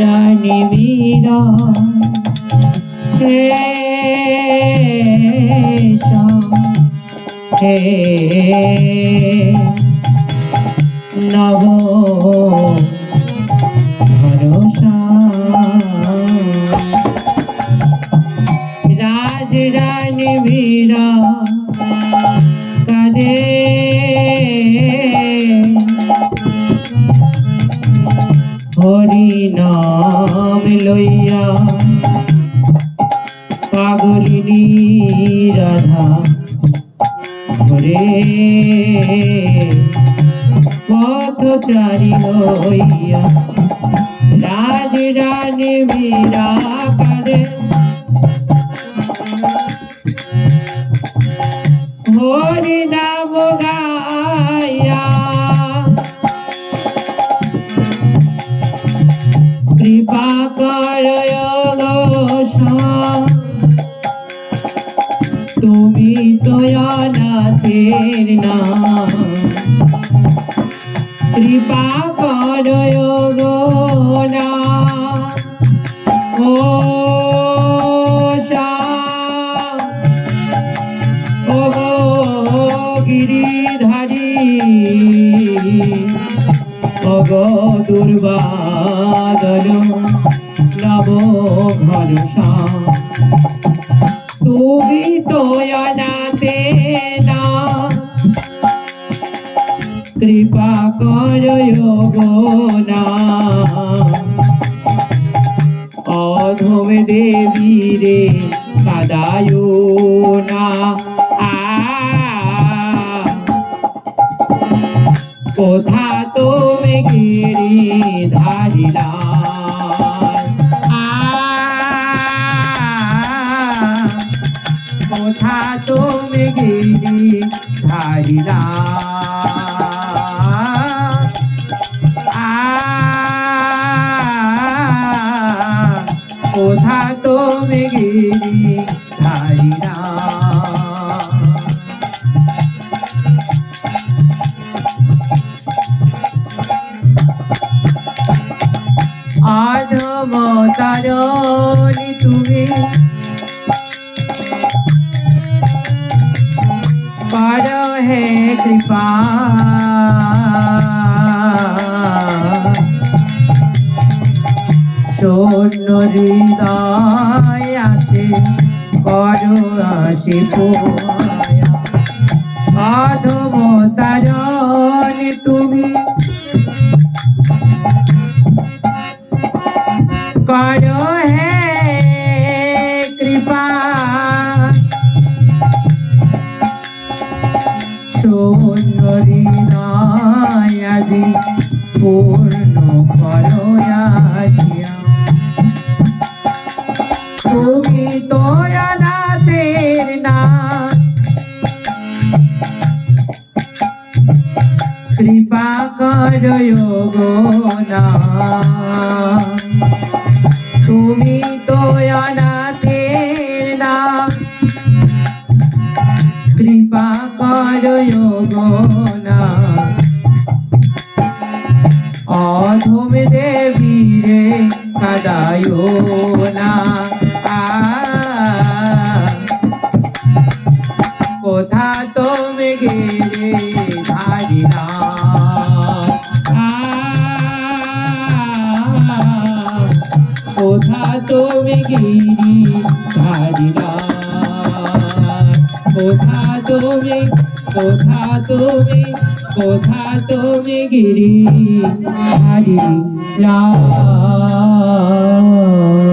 রানী মীরা। হে হে নব ভরসা। রাজ রানী মীরা কাদে হরি নাম লইয়া পাগলিনী রাধা ঘরে পথচারী হইয়া রাজ রানী মীরা কাদে। হরি কৃপা করয় তুমি তো অনাথের নাম। কৃপা করয় গোনা ও ও গিরিধারী ও গো দুর্বাদন নব ভরসা। তুমি তো অনাথে না। কৃপা করয় গো না অধম দেবী রে কাদায় না। কোথা তুমি গিরি ধারিলা। কোথা তুমি গিরি ধারিলা। আধম তারণি তুমি কর হে কৃপা। শূন্য হৃদয় আছে কর আসি আধম তারণি তুমি আদি পূর্ণ করো তুমি তো অনাথের না কৃপা করো না তুমি তো অনাথের না কৃপা করয় গোনা অধম দেবী রে কাদায় না। কোথা তুমি গেলে ধারিলা কোথা তুমি গিরি কোথা তুমি কোথা তুমি গিরি ধারিলা